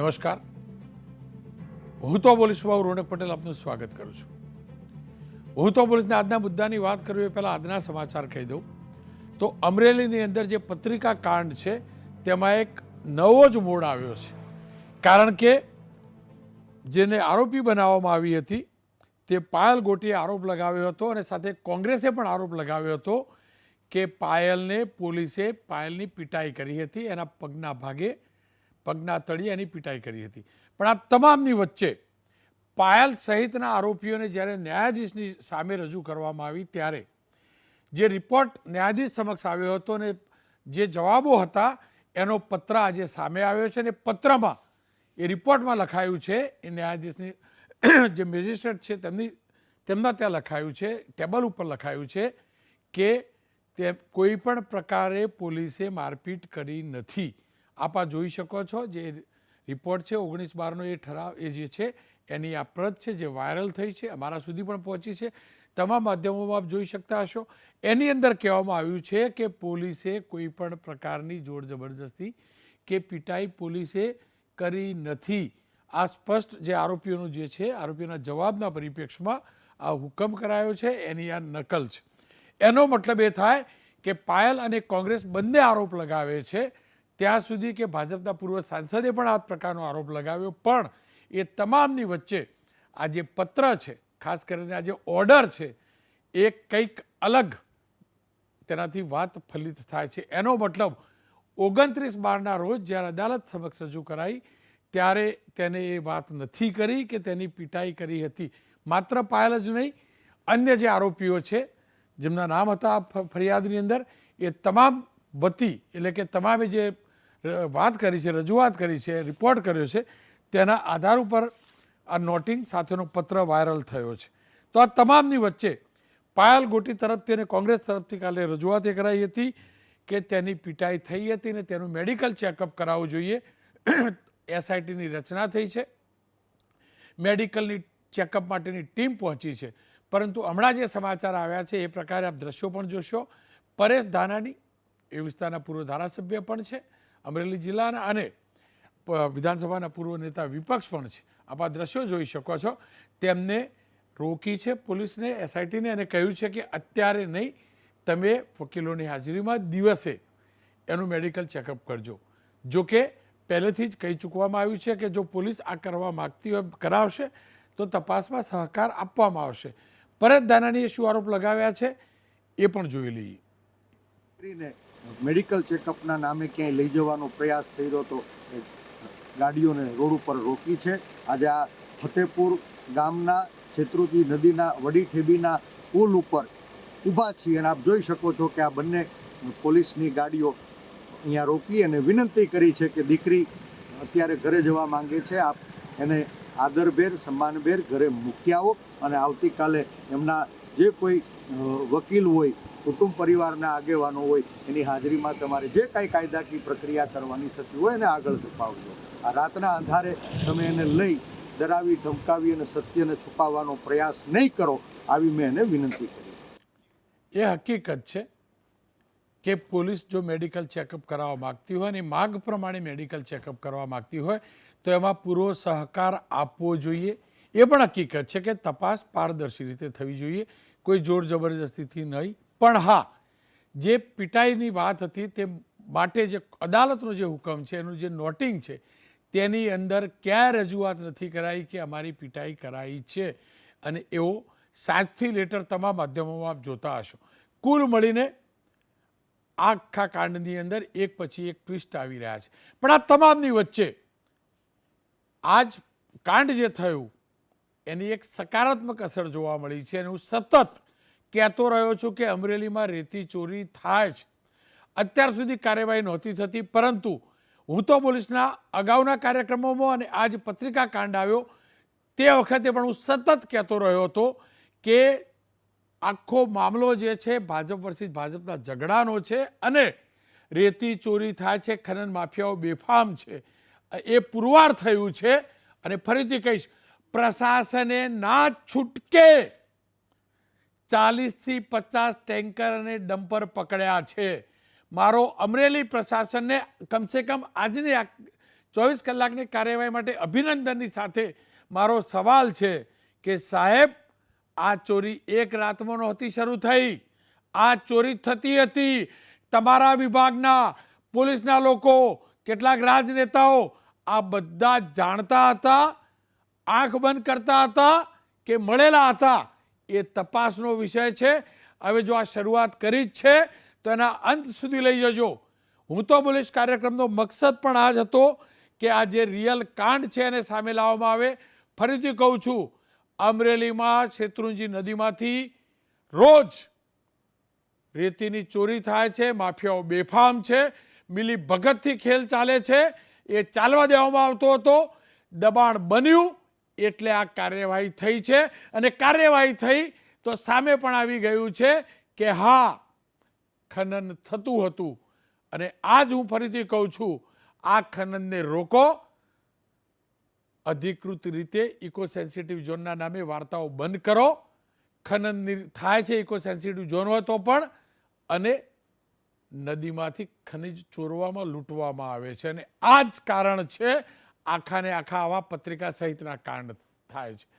નમસ્કાર. હું તો બોલીશ બાબુ રોનક પટેલ, આપનું સ્વાગત કરું છું. હું તો પોલીસના આજના મુદ્દાની વાત કરવી એ પહેલાં આજના સમાચાર કહી દઉં. તો અમરેલીની અંદર જે પત્રિકા કાંડ છે, તેમાં એક નવો જ મોડ આવ્યો છે. કારણ કે જેને આરોપી બનાવવામાં આવી હતી, તે પાયલ ગોટીએ આરોપ લગાવ્યો હતો અને સાથે કોંગ્રેસે પણ આરોપ લગાવ્યો હતો કે પાયલને પોલીસે પાયલની પીટાઈ કરી હતી. એના પગના ભાગે પગના તળિયે એની પીટાઈ કરી હતી. પણ આ તમામની વચ્ચે પાયલ સહિતના આરોપીઓને જ્યારે ન્યાયાધીશની સામે રજૂ કરવામાં આવી ત્યારે જે રિપોર્ટ ન્યાયાધીશ સમક્ષ આવ્યો હતો અને જે જવાબો હતા, એનો પત્ર આજે સામે આવ્યો છે અને પત્રમાં એ રિપોર્ટમાં લખાયું છે, એ ન્યાયાધીશની જે મેજિસ્ટ્રેટ છે તેમની, તેમના ત્યાં લખાયું છે, ટેબલ ઉપર લખાયું છે કે તે કોઈ પણ પ્રકારે પોલીસે મારપીટ કરી નથી. આપ જોઈ શકો છો. જે રિપોર્ટ છે, ઓગણીસ બારનો એ ઠરાવ, એ જે છે, એની આ પ્રત છે, જે વાયરલ થઈ છે, અમારા સુધી પણ પહોંચી છે. તમામ માધ્યમોમાં આપ જોઈ શકતા હશો. એની અંદર કહેવામાં આવ્યું છે કે પોલીસે કોઈ પણ પ્રકારની જોર જબરજસ્તી કે પીટાઈ પોલીસે કરી નથી. આ સ્પષ્ટ જે આરોપીઓનું જે છે, આરોપીઓના જવાબના પરિપ્રેક્ષમાં આ હુકમ કરાયો છે, એની આ નકલ છે. એનો મતલબ એ થાય કે પાયલ અને કોંગ્રેસ બંને આરોપ લગાવે છે ત્યાં સુધી કે ભાજપના પૂર્વ સાંસદે પણ આ પ્રકારનો આરોપ લગાવ્યો. પણ એ તમામની વચ્ચે આ જે પત્ર છે, ખાસ કરીને આ જે ઓર્ડર છે, એ કંઈક અલગ તેનાથી વાત ફલિત થાય છે. એનો મતલબ ઓગણત્રીસ બારના રોજ જ્યારે અદાલત સમક્ષ રજૂ કરાઈ, ત્યારે તેને એ વાત નથી કરી કે તેની પીટાઈ કરી હતી. માત્ર પાયલ જ નહીં, અન્ય જે આરોપીઓ છે, જેમના નામ હતા ફરિયાદની અંદર, એ તમામ વતી, એટલે કે તમામે જે વાત કરી છે, રજૂઆત કરી છે રિપોર્ટ કર્યો છે, તેના આધાર ઉપર આ નોટિંગ સાથેનો પત્ર વાયરલ થયો છે. તો આ તમામની વચ્ચે પાયલ ગોટી તરફથી અને કોંગ્રેસ તરફથી કાલે રજૂઆત એ કરાઈ હતી કે તેની પીટાઈ થઈ હતી ને તેનું મેડિકલ ચેકઅપ કરાવવું જોઈએ. એસઆઈટીની રચના થઈ છે. મેડિકલની ચેકઅપ માટેની ટીમ પહોંચી છે. પરંતુ હમણાં જે સમાચાર આવ્યા છે, એ પ્રકારે આપ દ્રશ્યો પણ જોશો. પરેશ ધાનાની એ વિસ્તારના પૂર્વ ધારાસભ્ય પણ છે. અમરેલી જિલ્લાના અને વિધાનસભાના પૂર્વ નેતા વિપક્ષ પણ છે. આપ આ દ્રશ્યો જોઈ શકો છો. તેમને રોકી છે પોલીસને, એસઆઈટીને અને કહ્યું છે કે અત્યારે નહીં, તમે વકીલોની હાજરીમાં દિવસે એનું મેડિકલ ચેકઅપ કરજો. જો કે પહેલેથી જ કહી ચૂકવામાં આવ્યું છે કે જો પોલીસ આ કરવા માગતી હોય, કરાવશે, તો તપાસમાં સહકાર આપવામાં આવશે. પરત દાનાણીએ શું આરોપ લગાવ્યા છે એ પણ જોઈ લઈએ. મેડિકલ ચેકઅપના નામે ક્યાંય લઈ જવાનો પ્રયાસ થઈ રહ્યો હતો એ ગાડીઓને રોડ ઉપર રોકી છે. આજે આ ફતેપુર ગામના શેત્રુજી નદીના વડી ઠેબીના પુલ ઉપર ઊભા છીએ અને આપ જોઈ શકો છો કે આ બંને પોલીસની ગાડીઓ અહીંયા રોકી અને વિનંતી કરી છે કે દીકરી અત્યારે ઘરે જવા માંગે છે. આપ એને આદરભેર, સન્માનભેર ઘરે મૂકી આવો અને આવતીકાલે એમના જે કોઈ વકીલ હોય કુટુંબ પરિવારના આગેવાનો હોય, એની હાજરીમાં તમારે જે કાંઈ કાયદાકીય પ્રક્રિયા કરવાની થતી હોય એને આગળ ધપાવજો. આ રાતના અંધારે તમે એને લઈ ડરાવી, ધમકાવી અને સત્યને છુપાવવાનો પ્રયાસ નહીં કરો, આવી મેં એને વિનંતી કરી. એ હકીકત છે કે પોલીસ જો મેડિકલ ચેકઅપ કરાવવા માગતી હોય અને માગ પ્રમાણે મેડિકલ ચેકઅપ કરવા માગતી હોય, તો એમાં પૂરો સહકાર આપવો જોઈએ. એ પણ હકીકત છે કે તપાસ પારદર્શી રીતે થવી જોઈએ. કોઈ જોર જબરજસ્તીથી નહીં. પણ હા, જે પીટાઈની વાત હતી તે માટે જે અદાલતનો જે હુકમ છે, એનું જે નોટિંગ છે, તેની અંદર ક્યાં રજૂઆત નથી કરાઈ કે અમારી પીટાઈ કરાઈ છે? અને એવો સાતથી લેટર તમામ માધ્યમોમાં આપ જોતા હશો. કુલ મળીને આખા કાંડની અંદર એક પછી એક ટ્વિસ્ટ આવી રહ્યા છે. પણ આ તમામની વચ્ચે આજ કાંડ જે થયું, એની એક સકારાત્મક અસર જોવા મળી છે અને હું સતત કહેતો રહ્યો છું કે અમરેલીમાં રેતી ચોરી થાય છે. અત્યાર સુધી કાર્યવાહી નહોતી થતી, પરંતુ હું તો પોલીસના અગાઉના કાર્યક્રમોમાં અને આજ પત્રિકા કાંડ આવ્યો, તે વખતે પણ હું સતત કહેતો રહ્યો હતો કે આખો મામલો જે છે, ભાજપ વર્ષિત ભાજપના ઝઘડાનો છે અને રેતી ચોરી થાય છે, ખનન માફિયાઓ બેફામ છે. એ પુરવાર થયું છે અને ફરીથી કહીશ, પ્રશાસને ના છૂટકે ચાલીસથી પચાસ ટેન્કર અને ડમ્પર પકડ્યા છે. મારો અમરેલી પ્રશાસનને કમસે કમ આજની આ ચોવીસ કલાકની કાર્યવાહી માટે અભિનંદનની સાથે મારો સવાલ છે કે સાહેબ, આ ચોરી એક રાતમાં નહોતી શરૂ થઈ. આ ચોરી થતી હતી. તમારા વિભાગના પોલીસના લોકો, કેટલાક રાજનેતાઓ આ બધા જાણતા હતા, આંખ બંધ કરતા હતા કે મળેલા હતા? એ તપાસનો વિષય છે. હવે જો આ શરૂઆત કરી જ છે, તો એના અંત સુધી લઈ જજો. હું તો બોલીશ કાર્યક્રમનો મકસદ પણ આ જ હતો કે આ જે રિયલ કાંડ છે એને સામે લાવવામાં આવે. ફરીથી કહું છું, અમરેલીમાં શેત્રુંજી નદીમાંથી રોજ રેતીની ચોરી થાય છે, માફિયાઓ બેફામ છે, મિલી ભગતથી ખેલ ચાલે છે. એ ચાલવા દેવામાં આવતો હતો. દબાણ બન્યું. એટલે આ કાર્યવાહી થઈ છે. અને કાર્યવાહી થઈ તો સામે પણ આવી ગયું છે કે હા, ખનન થતું હતું. અને આજ હું ફરીથી કહું છું, આ ખનનને રોકો. અધિકૃત રીતે ઇકો સેન્સિટિવ ઝોનના નામે વાર્તાઓ બંધ કરો. ખનન થાય છે ઇકો સેન્સિટિવ ઝોન હોય પણ. અને નદીમાંથી ખનિજ ચોરવામાં લૂંટવામાં આવે છે. અને આ જ કારણ છે આખાને આખા આવા પત્રિકા સહિતના કાંડ થાય છે.